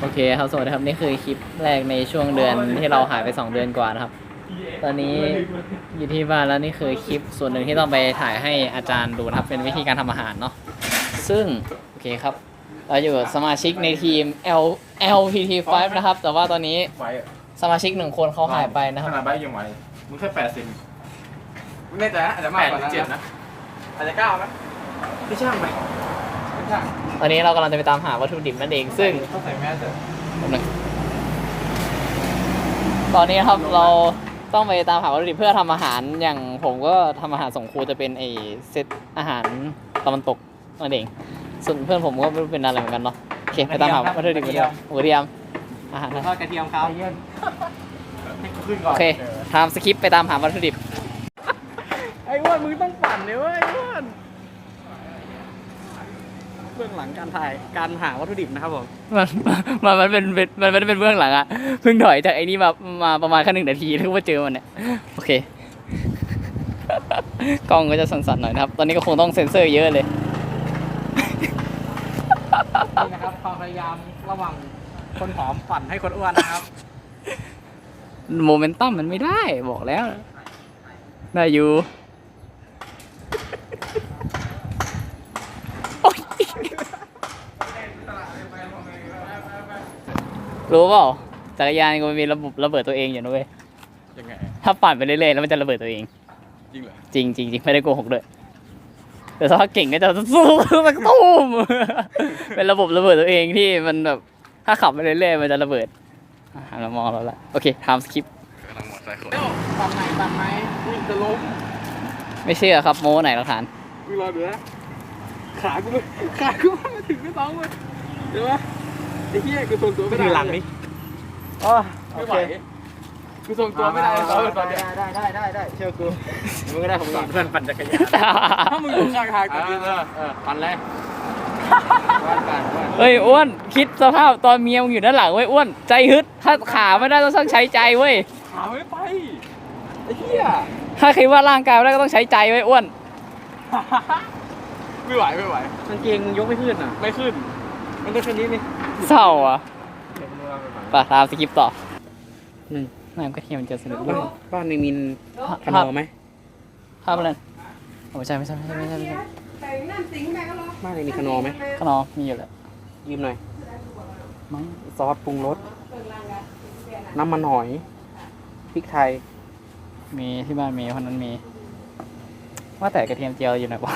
โอเคครับสวัสดีครับนี่คือคลิปแรกในช่วงเดือนที่เราหายไป 2 เดือนกว่านะครับ ตอนนี้อยู่ที่บ้านแล้วนี่คือคลิปส่วนหนึ่งที่ต้องไปถ่ายให้อาจารย์ดูนะครับเป็นวิธีการทำอาหารเนาะซึ่งโอเคครับเราอยู่กับสมาชิกในทีม L LPT5 นะครับ แต่ว่าตอนนี้ไหวอะสมาชิกหนึ่งคนเขาหายไปนะคขรับนาดใบยังไหวมึงแค่แปดสิบไม่แน่ใจนะอาจจะมากแปดกว่าถึนั้งนเจ็ดนะนะอาจจะเก้าไหมไม่ช่างไหมไม่ใช่ ตอนนี้เรากำลังจะไปตามหาวัตถุดิบนั่นเอง ซึ่งต้องใส่แมสเถอะแป๊บนึงตอนนี้นะครับเราต้องไปตามหาวัตถุดิบเพื่อทำอาหารอย่างผมก็ทำอาหารส่งครูจะเป็นไอเซตอาหารตะวันตกนั่นเอง ส่วนเพื่อนผมก็ไม่รู้เป็นอะไรเหมือนกันเนาะโอเคไปตามหาวัตถุดิบกันเถอะหมูกระเทียมอาหารทอดกระเทียมครับให้กูขึ้นก่อโอนเคทำสคริปต์ไปตามหาวัตถุดิบไอ้อ้วนมึงต้องปั่นเลยเว้ยไอ้อ้วน เบื้องหลังการถ่ายการหาวัตถุดิบนะครับผมมันมันมันเป็นเป็นมันไม่ได้เป็นเบื้องหลังอะเพิ่งถอยจากไอ้นี่มามาประมาณแค่หนึ่งนาทีถึงว่าเจอมันเนี่ยโอเคกล้องก็จะสั่นๆหน่อยนะครับ ตอนนี้ก็คงต้องเซ็นเซอร์เยอะเลยนี่นะครับความพยายามระหว่างคนผอมปั่นให้คนอ้วนนะครับ โมเมนตัมมันไม่ได้บอกแล้ว ได้อยู่โอ๊ย รู้เปล่าจักรยานมันมีระบบระเบิดตัวเองอยู่นะเว้ยยังไง ถ้าปั่นไปเรื่อยๆแล้วมันจะระเบิดตัวเอง จริงเหรอ จริงจริงจริงไม่ได้โกหกด้วยแต่ถ้าเก่งก็จะสู้มันตุ้มเป็นระบบระเบิดตัวเองที่มันแบบถ้าขับไปเรื่อยๆมันจะระเบิดอะเรามองแล้วละโอเคทำสคริปกำลังหมดไซโคปั่นไหนปั่นไหมวิ่งจะล้มไม่เชื่อครับโม้ไหนหลักฐานกูรอดูนะขากูเลยขากูมาถึงไม่ต้องเลยเดี๋ยววะ ไอ้เหี้ยกูทรงตัวไม่ได้หลังนี่อ๋อไม่ไหวกูทรงตัวไม่ได้เลยตอนเนี้ยได้ได้ได้ได้เชื่อกูมึงก็ได้ผมก่อนเพื่อนปั่นจักรยานถ้ามึงอยู่ข้างทางเอกูอดีเอนะอเออปันเลยว่ากันว่าเฮ้ยอ้วนคิดสภาพตอนเมียมึงอยู่ด้านหลังเว้ยอ้วนใจฮึดถ้าขาไม่ได้ต้องใช้ใจเว้ยขาไม่ไปไอ้เหี้ยถ้าคิดว่าร่างกายไม่ได้ก็ต้องใช้ใจเว้ยอ้วนไม่ไหวไม่ไหวกางเกงยกไม่ขึ้นอะ ไม่ขึ้น มันได้แค่นี้นี่เศร้าอะเดี๋ยวมึงเอาไปปั่นไปตามสคริปต์ต่อหนึ่งน้ำกระเทียมมันจะสนุกด้วยบ้านมีมินขนภาพมไหมภาพอะไรโอ้ไม่ใช่ไม่ใช่ไม่ใช่ไม่ใช่ไม่ใช่บ้านมีขนมไหมขนมมีอยู่แล้วยืมหน่อยมั้งซอสปรุงรสน้ำมันหอยพริกไทย มีที่บ้านมีคนนั้นมี ว่าแต่กระเทียมเจียวอยู่ไหนวะ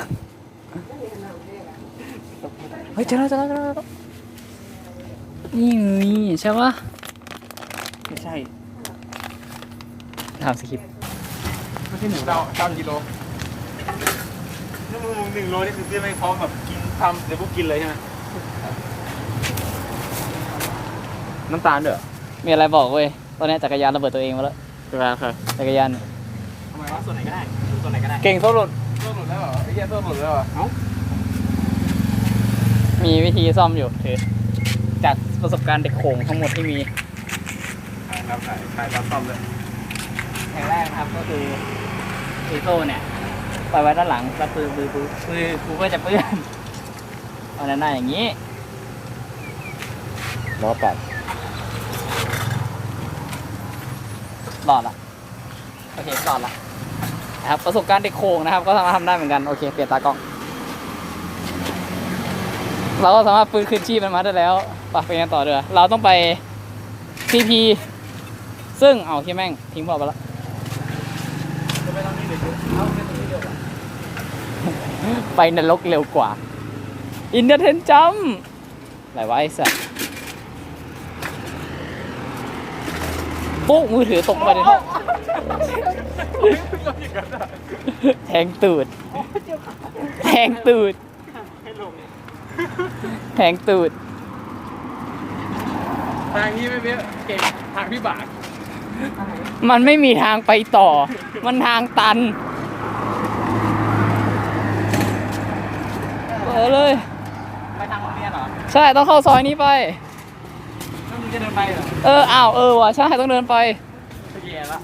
เฮ้ยเจอแล้วเจอแล้วเจอแล้วนี่ไงใช่ปะไม่ใช่ทำสคริปต์ไม่ใช่หมูเก้าเก้ากิโลถ้ามึงหนึ่งโลนี่คือซื้อไม่พร้อมแบบกินทำเดี๋ยวพวกกินเลยใช่ไหมน้ำตาลเด้อมีอะไรบอกเว้ย ตอนนี้จักรยานระเบิดตัวเองมาแล้วเป็นไงครับจักรยานทำไมวะส่วนไหนก็ได้ส่วนไหนก็ได้ เก่งโซ่หลุดโซ่หลุดแล้วเหรอไอ้เหี้ยโซ่หลุดแล้วเหรอ มีวิธีซ่อมอยู่ถือจากประสบการณ์เด็กโขงทั้งหมดที่มีครับถ่ายถ่ายตามซ่อมเลยอย่างแรกนะครับก็คืออีโซ่เนี่ยปล่อยไว้ด้านหลังแล้วปืนปืนปืนปืนกูก็จะเปื้อนเอาหน้าๆอย่างนี้ล้อปัดหลอดละโอเคหลอดละนะครับประสบการณ์เด็กโขงนะครับ ก็สามารถทำได้เหมือนกันโอเคเปลี่ยนตากล้อง เราก็สามารถฟื้นคืนชีพมันมาได้แล้วปะไปกันต่อเดือเราต้องไป CP ซึ่งเอาที่แม่งทิ้งบอกไปแล้วจะไปตรงนี้หรือเอาไปตรงนี้เดียวกันไปนรกเร็วกว่า อินเดอร์เทนจัมอะไรวะไอ้สัสปุ๊บมือถือตกไปในห้องแทงตูด แทงตูด แทงตูด ทางนี้ไม่เบี้ยเก่งทางพี่บากมันไม่มีทางไปต่อ มันทางตันเออเลย ไปทางโรงเรียนเหรอใช่ต้องเข้าซอยนี้ไป แล้วมึงจะเดินไปเหรอเอออ้าวเออว่ะใช่ต้องเดินไป ไปแย่ละ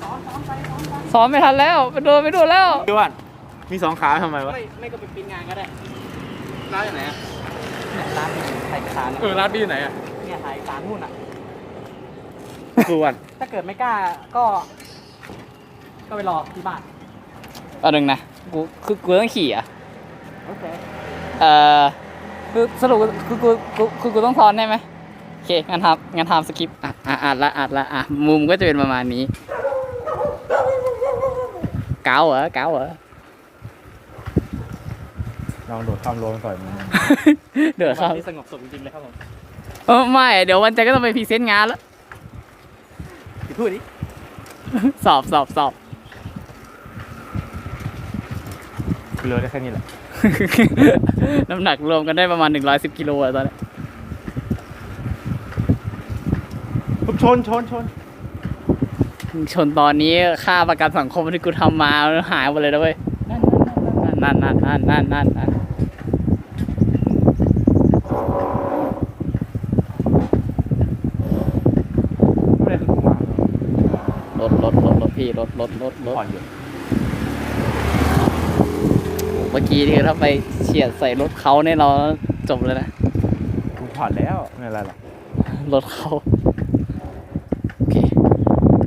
ซ้อมไม่ทันแล้วไปโดนไปดูแล้ว พี่ว่านมีสองขาทำไมวะ ไม่ไม่ก็ไปปิ้นงานก็ได้ร้านอยู่ไหนอะ ร้านไข่คานเออร้านพี่อยู่ไหนอะไงเนี่ยถ่ายเอกสารนู่นอะ ส่วนถ้าเกิดไม่กล้าก็ ก็ไปรอที่บ้านเอาหนึ่งนะกูคือกูต้องขี่อะโอเคเอ่อคือสรุปคือกูกูคือกูต้องซ้อนได้ไหมโอเคงั้นทำงั้นทำสคริปต์อะอะอ่านละอ่านละอะมุมก็จะเป็นประมาณนี้ เก๋าเหรอเก๋าเหรอ ลองโดดข้ามรั้วมันต่อยมันเดี๋ยวครับที่สงบสุขจริงๆเลยครับผมเออไม่ เดี๋ยววันจันทร์ก็ต้องไปพรีเซนต์งานแล้ว พี่พูดดิสอบสอบสอบ คือเรือได้แค่นี้แหละน้ำหนักรวมกันได้ประมาณ 110กิโลอะตอนนี้ทุบชนชนชนชนตอนนี้ค่าประกันสังคมที่กูทำมาหายหมดเลยนะเว้ยนั่นนั่นนั่นนั่นนั่นนั่นไม่ได้คือกูมาร ถรถรถรถ พี่รถรถรถรถผ่อนอยู่เมื่อกี้ที่ถ้าไปเฉียดใส่รถเขาเนี่ยเราจบเลยนะกูผ่อนแล้วไม่เป็นไรหรอกรถเขาโอเค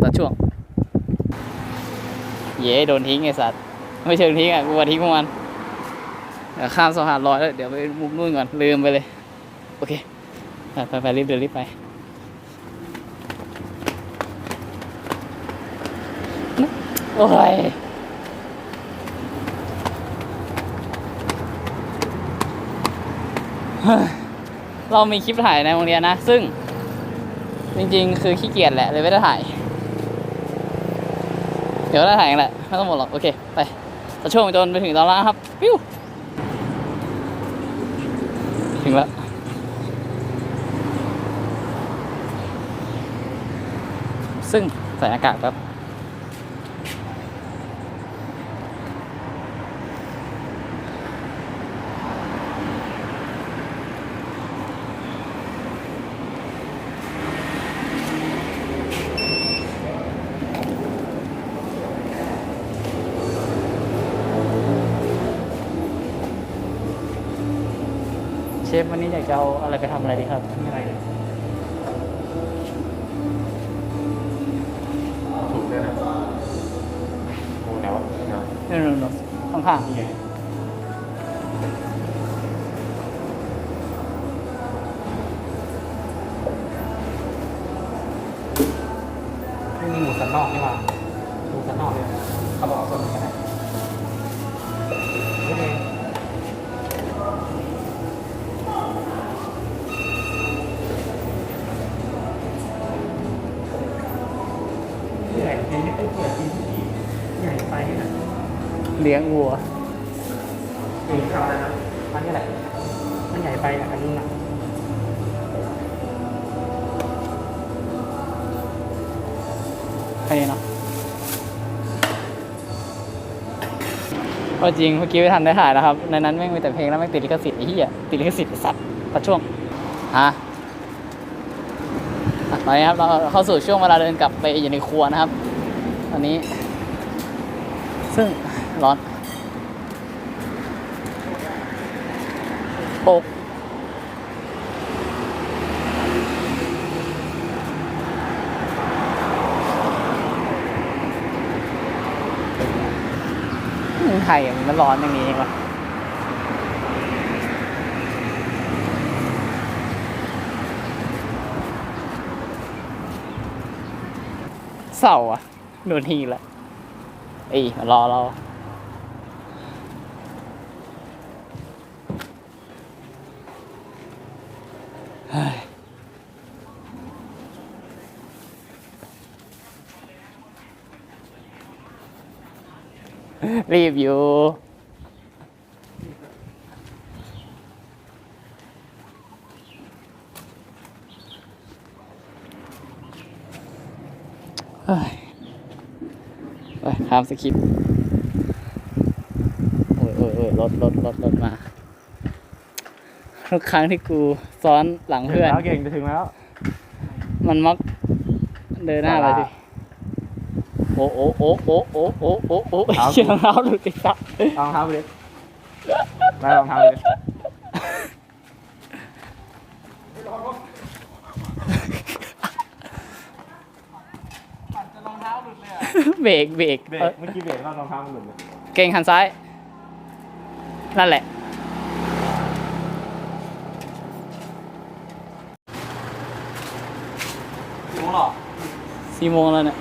ตัดช่วง เย้โดนทิ้งไอ้สัตว์ไม่เชิงทิ้งอะกูว่าทิ้งพวกมันเดี๋ยวข้ามสะพานลอยแล้วเดี๋ยวไปมุมนู่นก่อนลืมไปเลย โอเค ไปไปไปรีบเดินรีบไป โอ้ยเรามีคลิปถ่ายในโรงเรียนนะ ซึ่ง จริงๆ คือขี้เกียจแหละเลยไม่ได้ถ่าย เดี๋ยวได้ถ่ายกันแหละ ไม่ต้องหมดหรอก โอเค ไปจะช่วงจนไปถึงตอนละครับ ปิ้ว ถึงแล้ว ซึ่งใส่หน้ากากครับ อยากจะเอาอะไรไปทำอะไรดีครับอะไรถูกด้วยนะโอ้ไหนวะไหนวะนู่นนู่นนู่นข้างนี่ไง เลี้ยงวัวถึงข่าวแล้วนะมันนี่แหละมันใหญ่ไปอะอันนี้นะแค่นี้เนาะก็จริงเมื่อกี้ไม่ทันได้ถ่ายนะครับ ในนั้นแม่งมีแต่เพลงแล้วแม่งติดลิขสิทธิ์ไอ้เหี้ยติดลิขสิทธิ์ไอ้สัตว์ตัดช่วงอะอะตอนนี้ครับเราเข้าสู่ช่วงเวลาเดินกลับไปอยู่ในครัวนะครับ ตอนนี้ ซึ่ง ร้อนโอกไทยอะมันร้อนอย่างนี้เองวะเศร้าอะโดนทีละอ้ยมารอเรา เฮ้ย รีบอยู่ เฮ้ยไปทำสคริปต์โอ้ยโอ้ยโอ้ยรถรถรถรถมา ทุกครั้งที่กูซ้อนหลังเพื่อน แล้วเก่งจะถึงแล้ว มันมักเดินหน้าไปดิโอ้โอ้โอ้โอ้โอ้โอ้โอ้โอ้เชือกรองเท้าหลุดติดตะรองเท้าไปดิไปรองเท้าไปดเบรกเบรกเบรกเมื่อกี้เบรกแล้วรองเท้ามันหลุดเเก่งหันซ้าย นั่นแหละ สี่โมงแล้วเนี่ย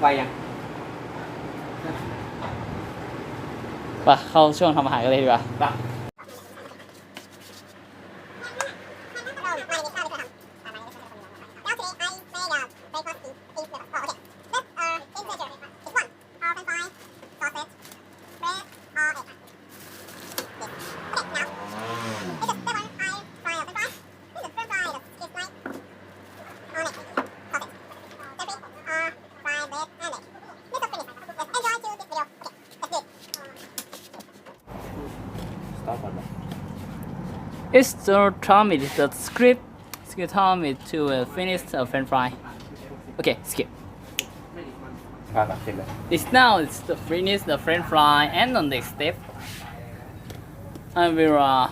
ไปยังไปเข้าช่วงทำอาหารกันเลยดีกว่า ไป It's the time it is the script. Skip time it to uh, finish the french fry. Okay, skip. It's now it's the finish the french fry and the next step. I will uh,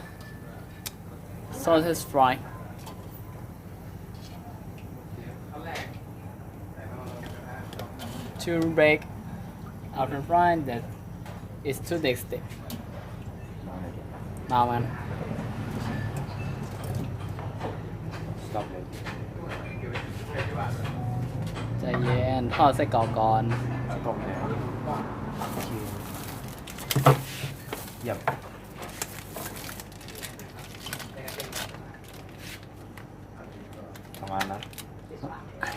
sausage fry. To break after frying that is to next step. Now man. ทอดไส้กรอกก่อนตรงเลยเยี่ยมประมาณนั้น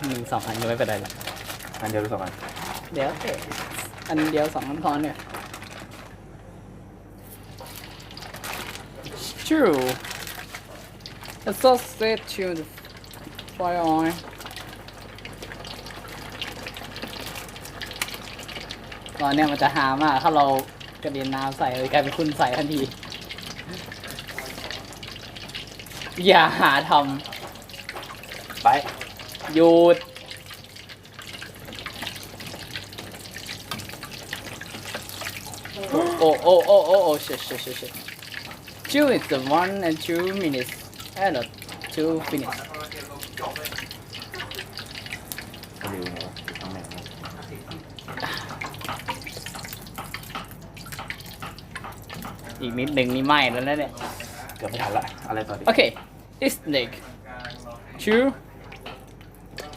หนึ่งสองอันยังไม่เป็นไรหรอกอันเดียวหรือสองอันเดี๋ยวเตะอันเดียวสองอันพอเนี่ย True the sausage to the fire on อนเนี้ยมันจะหามากถ้าเรากระเด็นน้ำใส่เลยกลายเป็นคุณใส่ทันที อย่าหาทไปำหยุด oh, oh, oh, oh, oh, shit, shit, shit, shit. Two is the one and two minutes. And uh, two finish. อีกนิดหนึ่งนี่ไหม้แล้วนะเนี่ย เกือบไม่ทันละ อะไรต่อดี Okay, it's egg. Two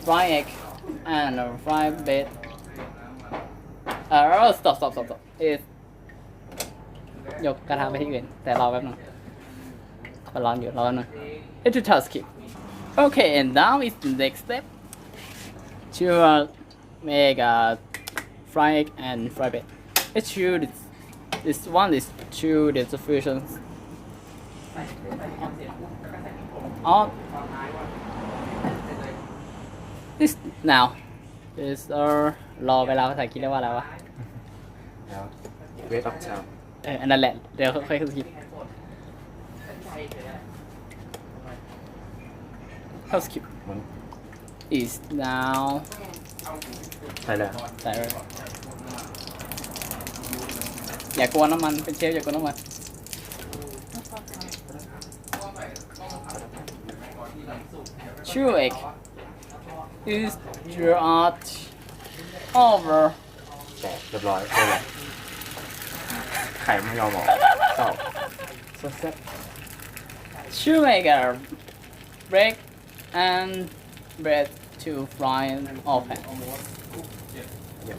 fried egg and a fried bed. Uh, oh, stop, stop, stop, stop. It's ยกกระทะไปที่อื่น แต่รอแป๊บนึงมันร้อนอยู่รอแป๊บนึง It's a task keep. Okay, and now is the next step. To uh, make a fried egg and fried bed. It's two. This, This one is two. There's a fusion on this now is uh รอเวลาภาษาอังกฤษเรียกว่าอะไรวะแล้วเวทออฟชามเอออันนั้นแหละเดี๋ยวค่อยๆคิดเข้าสกิปมัน is now ใช่แล้วใส่เลย อย่ากลัวน้ำมันเป็นเชฟอย่ากลัวน้ำมัน True egg is your art over แตกเรียบร้อยได้แล้วไข่ไม่ยอมออกเศร้า so sad True egg are break and bread to fry open เยี่ยม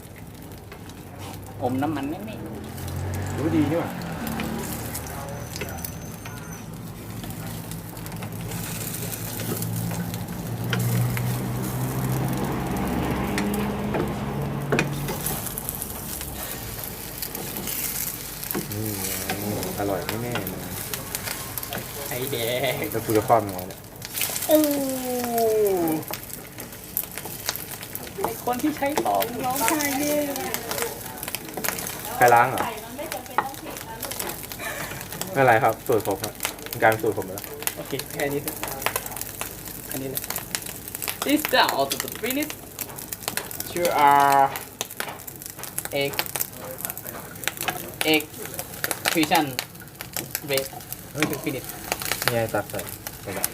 อมน้ำมันนิด รู้ดีนี่หว่านี่ไงอร่อยแน่ๆเลยๆไข่แดงแล้วกูจะคว้ามันไงเนี่ยโอ้ไอคนที่ใช้หลอกร้องไห้เนี่ยใครล้างเหรอ ไม่เป็นไรครับ สูตรผมอะมันกลายเป็นสูตรผมไปแล้ว โอเคแค่นี้เถอะแค่นี้เลย This down out of the finish you are egg egg fusion bread นี่คือ finish นี่ไงตัดใส่ไปแล้ว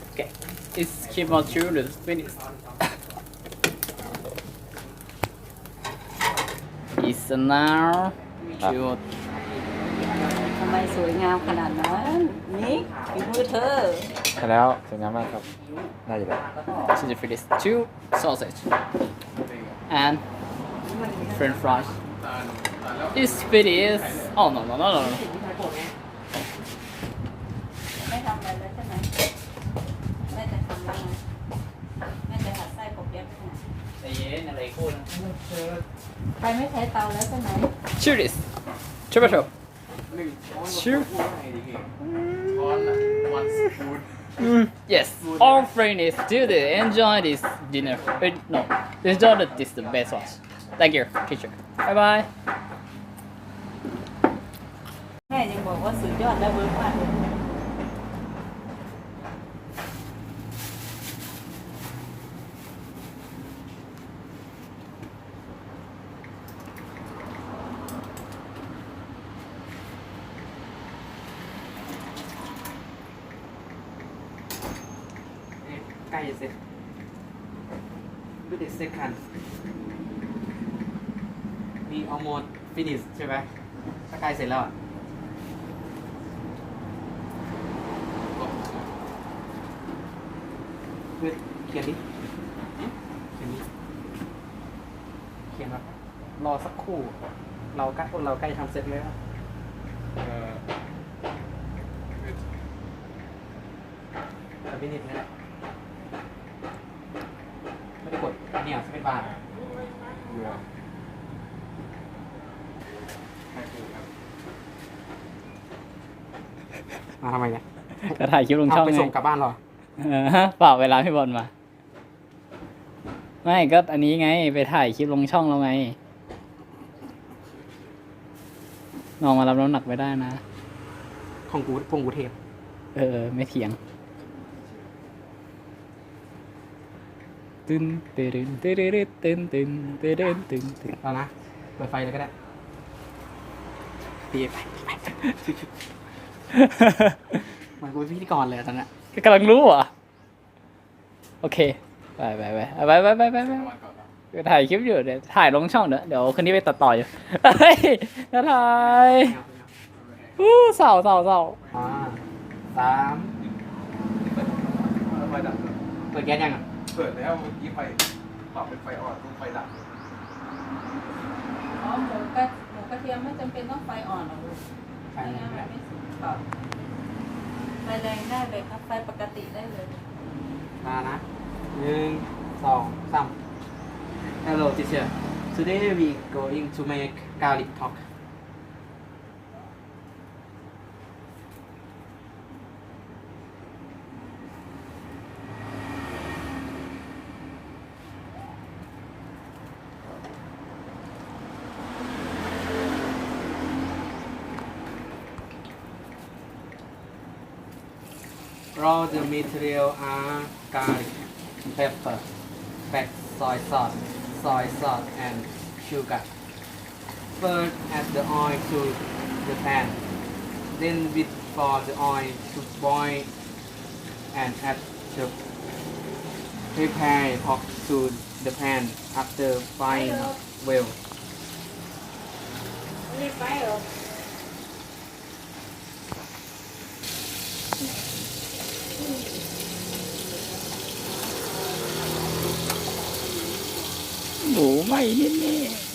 โอเค is keep on true the finish is now ชิวทำไมสวยงามขนาดนั้น นี่ฝีมือเธอ ใช่แล้วสวยงามมากครับได้อยู่แล้ว to the finish two sausage and french fries this finish oh no no no no no ไม่ทำอะไรเลยใช่ไหมแม่จะทำแล้วไงแม่จะหัดไส้ปกเปี๊ยะไปไหน ใจเย็นอะไรคุณ ไปไม่ใช้เตาแล้วใช่ไหม Cheer this. Triple show. Cheer. Mm, yes. All friends do the enjoy this dinner. Wait, no. Enjoy the, this the best one. Thank you, teacher. Bye bye. แม่ยังบอกว่าสุดยอดและเวิร์กมากเลย ใกล้จะเสร็จไม่ได้เซ็คันนี่ almost finish ใช่ไหมถ้าใกล้เสร็จแล้วอะเพื่อเขียนดิเขียนดิเขียนแบบรอสักครู่ เราใกล้เราใกล้ทำเสร็จแล้วแต่ฟินิชนี่แหละไม่ได้กดเนี่ยสเปซบาร์มาทำไมเนี่ยก็ถ่ายคลิปลงช่องเอาไปไงส่งกลับบ้านเหรอเออฮะเปล่าเวลาพี่บอลมา ไม่ก็อันนี้ไง ไปถ่ายคลิปลงช่องเราไง น้องมารับน้ำหนักไม่ได้นะ ของกูพงกูเทพ เออ ไม่เถียงตึนตึนตึนตึนตึนตึนตึนตึนตึนแล้วนะเปิดไฟเลยก็ได้ตีไปไปเหมือนกูเป็นพิธีกรเลยอะตอนเนี้ยก็กำลังรู้เหรอะ โอเค ไปไปไปไปไปไปไป ไปถ่ายคลิปอยู่เดี๋ยวถ่ายลงช่องเดี๋ยวเดี๋ยวคืนนี้ไปตัดต่ออยู่เฮ้ยจะถ่ายอู้เศร้าเศร้าเศร้าอ่าสามเปิดแก๊สยังอะเปิดแล้วเมื่อกี้ไฟปรับเป็นไฟอ่อนต้องไฟดับอ๋อหมูกระหมูกระเทียมไม่จำเป็นต้องไฟอ่อนหรอกลูกไฟไม่แรงงั้นไม่มันไม่สุกไฟแรงได้เลยครับไฟปกติได้เลยมานะหนึ่งสองสาม Hello teacher. Today we going to make garlic talk Raw the material are garlic, pepper, black soy sauce, soy sauce and sugar. First add the oil to the pan. Then wait for the oil to boil and add the prepare pork to the pan after frying well. แน่ๆ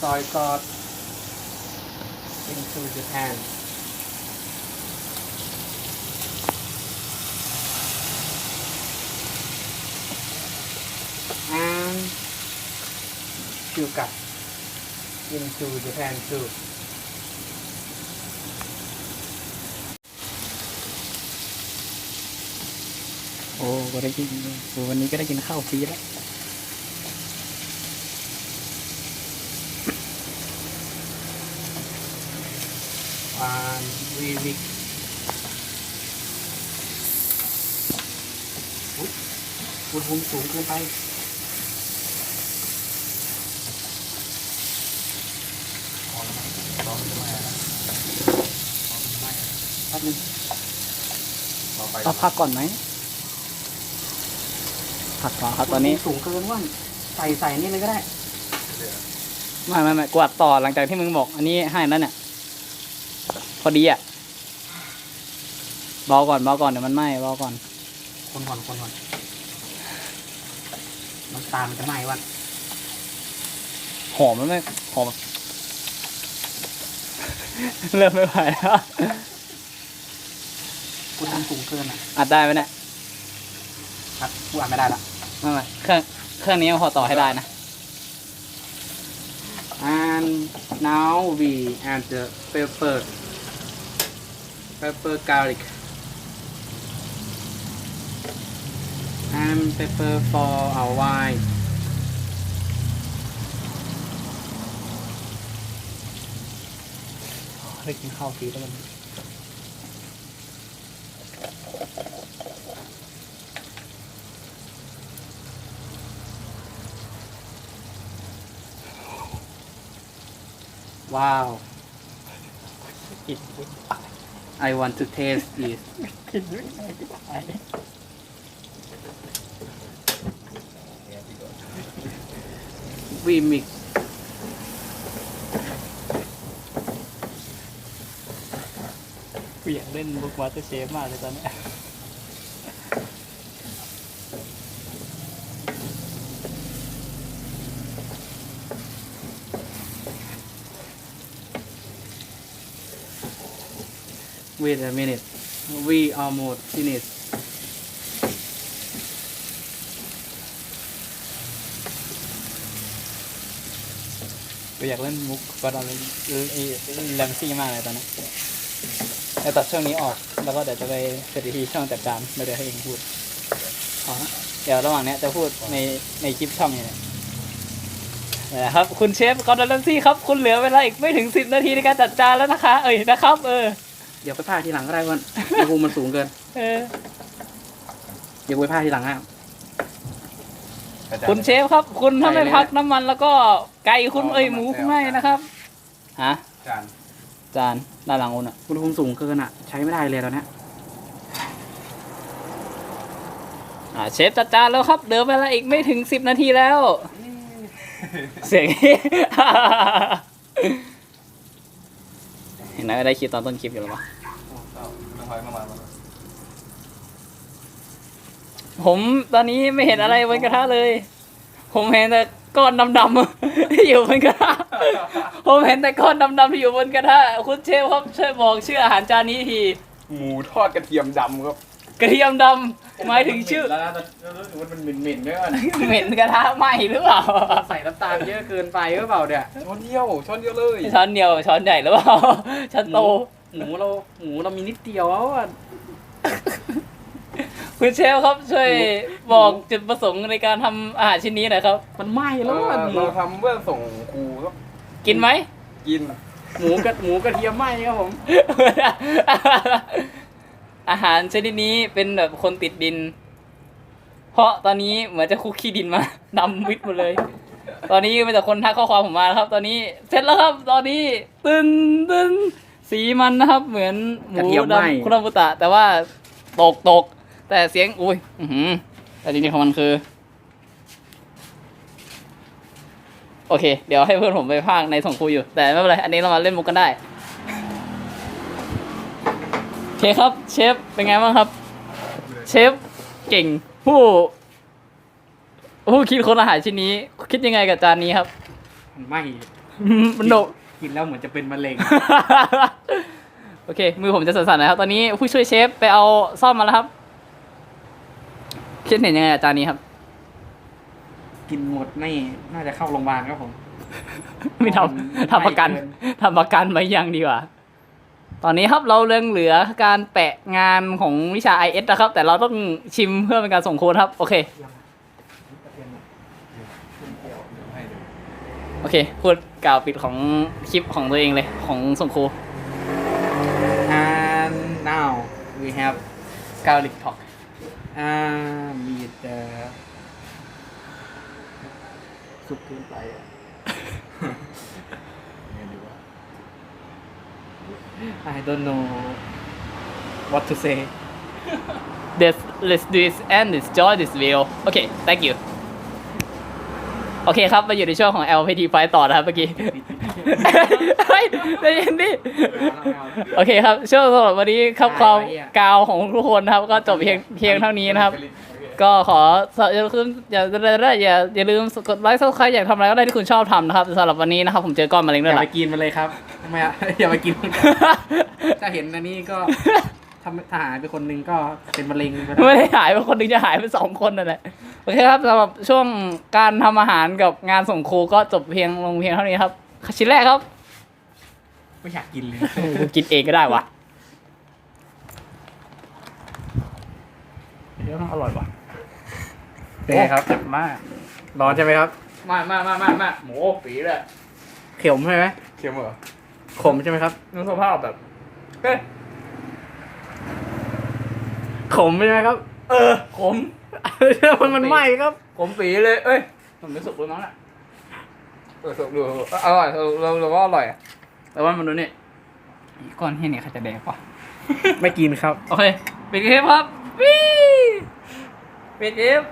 ซอยกอด มูไหม่แน่ๆ soy sauce into the pan. And sugar into the pan too. โอ้ก็ได้กินโอ้วันนี้ก็ได้กินข้าวฟรีแล้วานวีวิกอุ๊ยอุณหภูมิสูงเกินไปแป๊บนึงเราพักก่อนไหมพักก่อนครับตอนนี้สูงเกินว่าใส่ใส่นี่เลยก็ได้ไม่ไม่ไม่กวาดต่อหลังจากที่มึงบอก อันนี้ให้แล้วเนี่ย พอดีอะเบาก่อนเบาก่อนเดี๋ยวมันไหม้เบาก่อนคนก่อนคนก่อนน้ำตาลมันจะไหม้วันหอมมันไม่หอม เริ่มไม่ไหวแล้วกูทำสูงเกินอะอัดได้ไหมเนี่ยครับกูอ่านไม่ได้ละไม่ไม่เครื่องเครื่องนี้พอต่อให้ได้นะ and now we add the pepper pepper garlic and pepper for our wine ได้กินข้าวฟรีแล้วมัน ว้าว กิน I want to taste it กินด้วยไ we mix กูอยากเล่นบุกมาสเตอร์เชฟมากเลยตอนเนี้ย wait a minute we almost finished กูอยากเล่นมุกก็ตอนนี้ไอ้แรมซี่มากเลยตอนนี้แต่ตัดช่วงนี้ออกแล้วก็เดี๋ยวจะไปเสร็จที่ช่องจัดการแล้วเดี๋ยวให้เองพูดอ๋อเดี๋ยวระหว่างเนี้ยจะพูดในในคลิปช่องนี้เนี่ยนะครับคุณเชฟกอร์ดอนแรมซี่ครับ คุณเหลือเวลาอีกไม่ถึงสิบนาทีในการจัดจานแล้วนะคะ เอ้ยนะครับ เออ เดี๋ยวไปพากทีหลังก็ได้วันอุณหภูมิมันสูงเกิน เออ เดี๋ยวไปพากทีหลังอะคุณเชฟครับ คุณถ้าไม่ไก่เลย พักน้ำมันแล้วก็ไก่คุณเอ้ยหมูคุณไม่นะครับ ฮะจานจานด้านหลังคุณอะ อุณหภูมิสูงเกินอะ ใช้ไม่ได้เลยตอนเนี้ยอ่าเชฟจัดจานแล้วครับเหลือเวลาอีกไม่ถึงสิบนาทีแล้ว เสียง เห็นไหมว่าได้คลิปตอนต้นคลิปอยู่แล้วปะ น้ำมันน้ำมันผมตอนนี้ไม่เห็นอะไรบนกระทะเลย ผมเห็นแต่ก้อนดำๆ ที่อยู่บนกระทะ ผมเห็นแต่ก้อนดำๆที่อยู่บนกระทะ คุณเชฟครับช่วยบอกชื่ออาหารจานนี้ที หมูทอดกระเทียมดำครับกระเทียมดำหมายถึงชื่อ แล้วนะรู้สึกว่ามันเหม็นๆด้วยกันเหม็นกระทะไหมหรือเปล่า ใส่น้ำตาลเยอะเกินไปหรือเปล่าเนี่ยช้อนเดียวช้อนเดียวเลยช้อนเดียวช้อนใหญ่หรือเปล่าช้อนโต หมูเราหมูเรามีนิดเดียวแล้วอะคุณเชฟครับช่วยบอกจุดประสงค์ในการทำอาหารชิ้นนี้หน่อยครับ มันไหม้แล้วอะหมูเราทำเพื่อส่งครูครับกินไหม กิน หมูกระหมูกระเทียมไหม้ครับผมอาหารชนิดนี้เป็นแบบคนติดดิน เพราะตอนนี้เหมือนจะคุกขี้ดินมา ดำมิดหมดเลย ตอนนี้มีแต่คนทักข้อความผมมาแล้วครับ ตอนนี้เสร็จแล้วครับ ตอนนี้ตึนตึน สีมันนะครับ เหมือนหมูดำคุราบุตะ แต่ว่าตกตกแต่เสียงอุ้ยอื้อหือแต่จริงๆของมันคือ โอเค เดี๋ยวให้เพื่อนผมไปพากย์ในส่งครูอยู่ แต่ไม่เป็นไร อันนี้เรามาเล่นมุกกันได้ โอเคครับ เชฟเป็นไงบ้างครับ เชฟเก่งผู้ ผู้คิดค้นอาหารชิ้นนี้ คิดยังไงกับจานนี้ครับ มันไหม้มันโด กินแล้วเหมือนจะเป็นมะเร็ง โอเค มือผมจะสั่นๆนะครับ ตอนนี้ผู้ช่วยเชฟไปเอาซ่อมมาแล้วครับ คิดเห็นยังไงกับจานนี้ครับ กินหมดไม่น่าจะเข้าโรงพยาบาลครับผม ไม่ทำทำประกันไม่เกินทำประกันไว้ยังดีกว่า ตอนนี้ครับเราเรื่องเหลือการแปะงานของวิชา IS นะครับ แต่เราต้องชิมเพื่อเป็นการส่งโค้ดครับ โอเค โอเค พูดกล่าวปิดของคลิปของตัวเองเลยของส่งครู we have garlic talk อ่ามีแต่สุกเกินไปอะ I don't know what to say let's let's do this and enjoy this video okay thank you โอเคครับมาอยู่ในช่วงของ LPT ไฟต่อนะครับเมื่อกี้ เฮ้ยใจเย็นดิ โอเคครับช่วงสำหรับวันนี้ครับความกาวของทุกคนนะครับ ก็จบเพียงเพียงเท่านี้นะครับ ก็ขออย่าลืมอย่าอย่าอย่าลืมกดไลค์ซับสไครต์อยากทำอะไรก็ได้ที่คุณชอบทำนะครับสำหรับวันนี้นะครับ ผมเจอก้อนมะเร็งอด้วยย่าล่ะ ไปกินมันเลยครับทำไมอะอย่าไปกินมันถ้าเห็นอันนี้ก็ ทำทหารเป็นคนหนึงก็เป็นมะเร็งไปแล้วไม่ได้หายไปคนหนึงจะหายไปสองคนนั่นแหละโอเคครับสำหรับช่วงการทำอาหารกับงานส่งครูก็จบเพียงลงเพียงเท่านี้ครับชิ้นแรกครับไม่อยากกินเลย กูกินเองก็ได้วะเดี๋ยวอร่อยว่ะเป็นไงครับจัดมาก ร้อนใช่ไหมครับ มามามามามาหมูปีเลยเข็มใช่ไหมเค็มเหรอขมใช่ไหมครับ นึกสภาพแบบเอ้ย ขมใช่ไหมครับ เออ ขม มันมันไหม้ครับ ขมปีเลย เอ้ยมันไม่สุกเลยมั้งน่ะเออสุกดูอร่อยเราเราเราว่าอร่อยอะแต่ว่ามันดูนี่ก้อนเฮียเนี่ยใครจะแดกวะไม่กินครับ โอเคปิดคลิปครับวิปิดคลิป